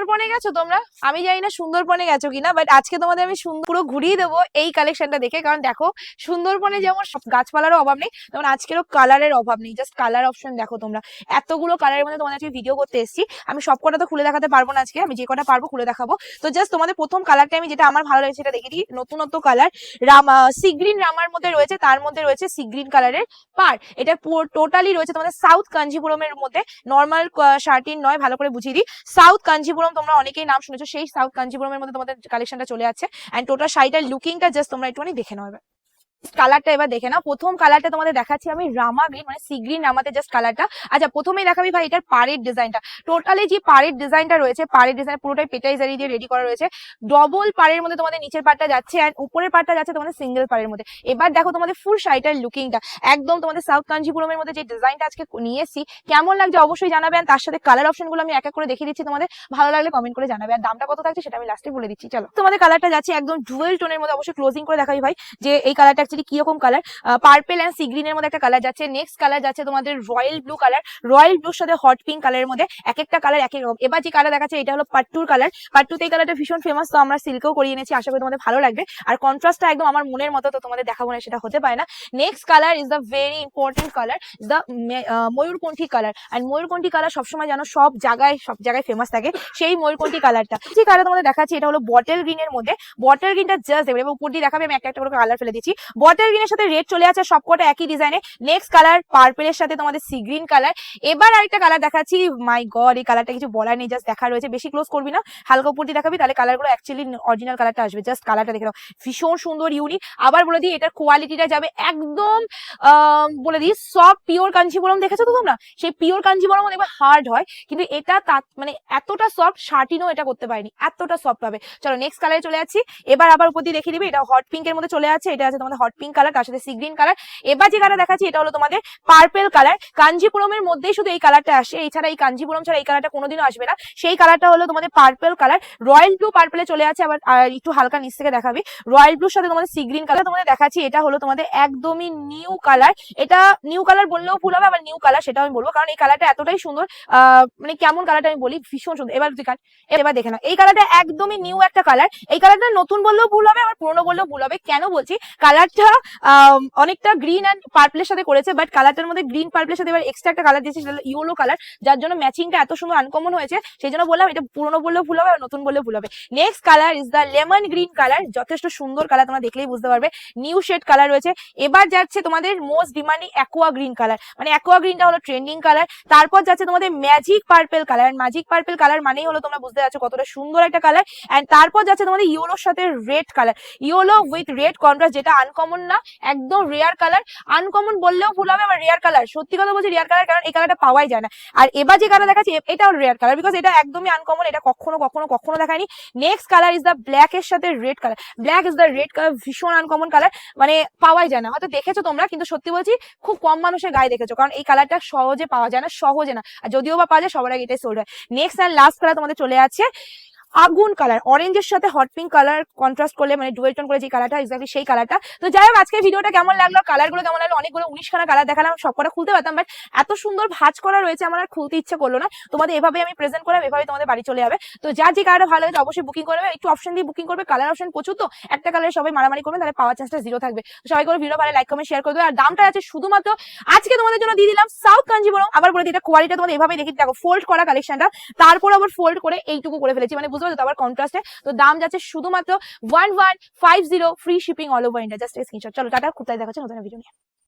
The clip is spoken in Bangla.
সুন্দরবনে গেছো তোমরা? আমি জানি না সুন্দরবনে গেছো কিনা বাট আজকে তোমাদের আমি সুন্দর পুরো ঘুরিয়ে দেবো এই কালেকশনটা দেখে, কারণ দেখো, সুন্দরবনে যেমন সব গাছপালারও অভাব নেই, তেমন আজকেরও কালারের অভাব নেই। জাস্ট কালার অপশন দেখো তোমরা। এতগুলো কালারের মধ্যে তোমাদের আজকে ভিডিও করতে এসেছি। আমি সব কটা তো খুলে দেখাতে পারব না আজকে, আমি যে কটা পারব খুলে দেখাবো। তো জাস্ট তোমাদের প্রথম কালারটা আমি যেটা আমার ভালো লেগেছে সেটা দেখে দিই। নতুনত্ব কালার রামা সি গ্রিন রামার মধ্যে রয়েছে, তার মধ্যে রয়েছে সি গ্রিন কালারের পার এটা টোটালি রয়েছে তোমাদের সাউথ কাঞ্জিপুরমের মধ্যে। নর্মাল শার্টিন নয়, ভালো করে বুঝিয়ে দিই। সাউথ কাঞ্জিপুরম তোমরা অনেকেই নাম শুনেছো, সেই সাউথ কাঞ্জিপুরমের মধ্যে তোমাদের কালেকশনটা চলে যাচ্ছে অ্যান্ড টোটাল শাড়িটার লুকিংটা জাস্ট তোমরা একটুখানি দেখে এবার। কালারটা এবার দেখে নাও। প্রথম কালারটা তোমাদের দেখাচ্ছি আমি, রামা গ্রিন মানে সি গ্রিন রামাতে জাস্ট কালারটা আচ্ছা প্রথমেই দেখাবি ভাই এটার পাড়ের ডিজাইনটা টোটালি যে পাড়ের ডিজাইনটা রয়েছে, পাড়ের ডিজাইন পুরোটাই পেটাই জারি দিয়ে রেডি করা রয়েছে। ডবল পাড়ের মধ্যে তোমাদের নিচের পাড়টা যাচ্ছে অ্যান্ড উপরের পাড়টা যাচ্ছে তোমাদের সিঙ্গেল পাড়ের মধ্যে। এবার দেখো তোমাদের ফুল শাড়িটার লুকিংটা একদম তোমাদের সাউথ কাঞ্জিপুরমের মধ্যে যে ডিজাইনটা আজকে নিয়ে এসেছি, কেমন লাগছে অবশ্যই জানাবেন তার সাথে কালার অপশনগুলো আমি এক এক করে দেখিয়ে দিচ্ছি তোমাদের। ভালো লাগলে কমেন্ট করে জানাবে। আর দামটা কত থাকছে সেটা আমি লাস্টে বলে দিচ্ছি। চলো। তোমাদের কালারটা যাচ্ছে একদম ডুয়েল টোনের মধ্যে অবশ্যই ক্লোজিং করে দেখাবি ভাই, যে এই কালারটা অ্যাকচুয়ালি কীরকম কালার পার্পেল অ্যান্ড সি গ্রিনের মধ্যে একটা কালার যাচ্ছে। নেক্সট কালার যাচ্ছে তোমাদের রয়্যাল ব্লু কালার রয়্যাল ব্লুর সাথে হট পিঙ্ক কালারের মধ্যে এক একটা কালার এক এক রকম। এবার যে কালার দেখাচ্ছে, এটা হলো পাট্টুর কালার পাট্টুতে এই কালারটা ভীষণ ফেমাস তো আমরা সিল্কেও করিয়ে এনেছি। আশা করি তোমাদের ভালো লাগবে। আর কন্ট্রাস্টটা একদম আমার মনের মতো, তো তোমাদের দেখাবো না, সেটা হতে পারে না। Next colour is the very important colour is the ময়ূরকণ্ঠী colour and ময়ূরকণ্ঠী কালার সবসময় যেন সব জায়গায় সব জায়গায় ফেমাস থাকে, সেই ময়ূরকণ্ঠী কালারটা যে কালার তোমাদের দেখাচ্ছি, এটা হলো বটল গ্রিনের মধ্যে। বটল গ্রিনটা জাস্ট দেবে এবার উপর দিয়ে দেখাবে, আমি একটা একটা করে কালার ফেলে দিচ্ছি। বটল গ্রিনের সাথে রেড চলে আছে সবকটা একই ডিজাইনে নেক্সট কালার পার্পেলের সাথে তোমাদের সি গ্রিন কালার এবার আরেকটা কালার দেখাচ্ছি। মাই গড এই কালারটা কিছু বলার নেই জাস্ট দেখা রয়েছে। বেশি ক্লোজ করবি না। হালকা উপর দিয়ে দেখাবি, তাহলে কালারগুলো অ্যাকচুয়ালি অরিজিনাল কালারটা আসবে। জাস্ট কালারটা দেখে নাও। ভীষণ সুন্দর ইউনিক আবার বলে দিই, এটার কোয়ালিটিটা যাবে একদম বলে দিই সব পিওর কাঞ্চিপুরম দেখেছ তো তোমরা? সেই পিওর কাঞ্চিপুরম দেখবে হার্ড হয়। কিন্তু এটা মানে এতটা সফট শার্টিনও এটা করতে পারেনি। এতটা সফট পাবে। চলো নেক্সট কালারে চলে যাচ্ছি। এবার আবার উপর দিয়ে দেখিয়ে দিবি, এটা হট পিঙ্কের মধ্যে চলে আছে। এটা আছে তোমাদের হট পিঙ্ক কালার তার সাথে সি গ্রিন কালার এবার যে কালার দেখাচ্ছি, এটা হলো তোমাদের পার্পেল কালার কাঞ্জিপুরমের মধ্যেই শুধু এই কালারটা আসে। এছাড়া এই কাঞ্জিপুরম ছাড়া এই কালারটা কোনোদিনও আসবে না। সেই কালারটা হলো তোমাদের পার্পেল কালার রয়্যাল ব্লু পার্পেলে চলে আছে, আবার একটু হালকা নিচ থেকে দেখাবি। রয়্যাল ব্লুর সাথে তোমাদের সি গ্রিন কালার তোমাদের দেখাচ্ছি, এটা হলো তোমাদের একদমই নিউ কালার এটা নিউ কালার বললেও ভুল হবে, আবার নিউ কালার সেটাও আমি বলব। কারণ এই কালারটা এতটাই সুন্দর মানে কেমন কালারটা আমি বলি, ভীষণ সুন্দর। এবার এবার দেখে না এই কালারটা একদমই নিউ একটা কালার এই কালারটা নতুন বললেও ভুল হবে, আবার পুরনো বললেও ভুল হবে। কেন বলছি? কালারটা অনেকটা অনেকটা গ্রিন অ্যান্ড পার্পলের সাথে করেছে বাট কালারটার মধ্যে গ্রিন পার্পলের সাথে এবার এক্সট্রা একটা কালার দিয়েছে, সেটা ইয়েলো কালার যার জন্য ম্যাচিংটা এত সুন্দর আনকমন হয়েছে, সেই জন্য বললাম এটা পুরনো বললেও ভুল হবে, আর নতুন বললেও ভুল হবে। Next colour is the lemon green colour যথেষ্ট সুন্দর কালার তোমরা দেখলেই বুঝতে পারবে। নিউ শেড কালার রয়েছে। এবার যাচ্ছে তোমাদের most demanding aqua green colour মানে অ্যাকোয়া গ্রিনটা হলো ট্রেন্ডিং কালার তারপর যাচ্ছে তোমাদের magic purple colour magic purple colour মানেই হলো তোমরা বুঝতে পারছ কতটা সুন্দর একটা কালার এন্ড তারপর যাচ্ছে তোমাদের ইয়েলোর সাথে red colour yellow with red contrast যেটা আনকমন না, একদম রেয়ার কালার আনকমন বললেও ভুল হবে রেয়ার কালার সত্যি কথা বলছি রেয়ার কালার কারণ এই কালারটা পাওয়াই যায় না। আর এবার যে কালার দেখাচ্ছি, এ- এটাও রেয়ার কালার বিকজ এটা একদমই আনকমন এটা কখনো কখনো কখনো দেখায়নি। Next colour is the black এর সাথে red colour black is the red colour ভীষণ আনকমন কালার মানে পাওয়াই যায় না। হয়তো দেখেছ তোমরা, কিন্তু সত্যি বলছি, খুব কম মানুষের গায়ে দেখেছ, কারণ এই কালারটা সহজে পাওয়া যায় না, সহজে না। আর যদিও বা পাওয়া যায়, সবার আগে এটাই সোল্ড হয়। নেক্সট অ্যান্ড লাস্ট কালার তোমাদের চলে আছে আগুন কালার অরেঞ্জের সাথে হট পিঙ্ক কালার কন্ট্রাস্ট করলে মানে ডুয়েল টোন করে যে কালারটা এক্স্যাক্টলি সেই কালারটা তো যাই হোক আজকে ভিডিওটা কেমন লাগল? কালারগুলো কেমন লাগল? অনেকগুলো উনিশ খানা কালার দেখালাম সবকটা খুলতে পারতাম বাট এত সুন্দর ভাঁজ করা রয়েছে, আমার আর খুলতে ইচ্ছে করল না। তোমাদের এভাবে আমি প্রেজেন্ট করলাম এভাবে তোমাদের বাড়ি চলে যাবে। তো যার যে কালারটা ভালো হয়েছে, অবশ্যই বুকিং করবে। একটু অপশন দিয়ে বুকিং করবে কালার অপশন প্রচুর তো। একটা কালারে সবাই মারামারি করবে, তাহলে পাওয়ার চান্সটা জিরো থাকবে। তো সবাই করে ভিডিও ভালো লাইক কমেন্ট শেয়ার করে দেবে আর দামটা আছে শুধুমাত্র আজকে তোমাদের জন্য দিয়ে দিলাম সাউথ কাঞ্জিবরম আবার বলে দিই, এটা কোয়ালিটি তোমাদের এভাবে দেখি দেখো ফোল্ড করা কালেকশনটা তারপর আবার ফোল্ড করে এইটুকু করে ফেলেছি। মানে বুঝতে পারছ? তারপর কন্ট্রাস্টে তো দাম যাচ্ছে শুধুমাত্র one one five zero free shipping all over India just screenshot চলো, টাটা, খুব তাই দেখাচ্ছে নতুন ভিডিও নিয়ে।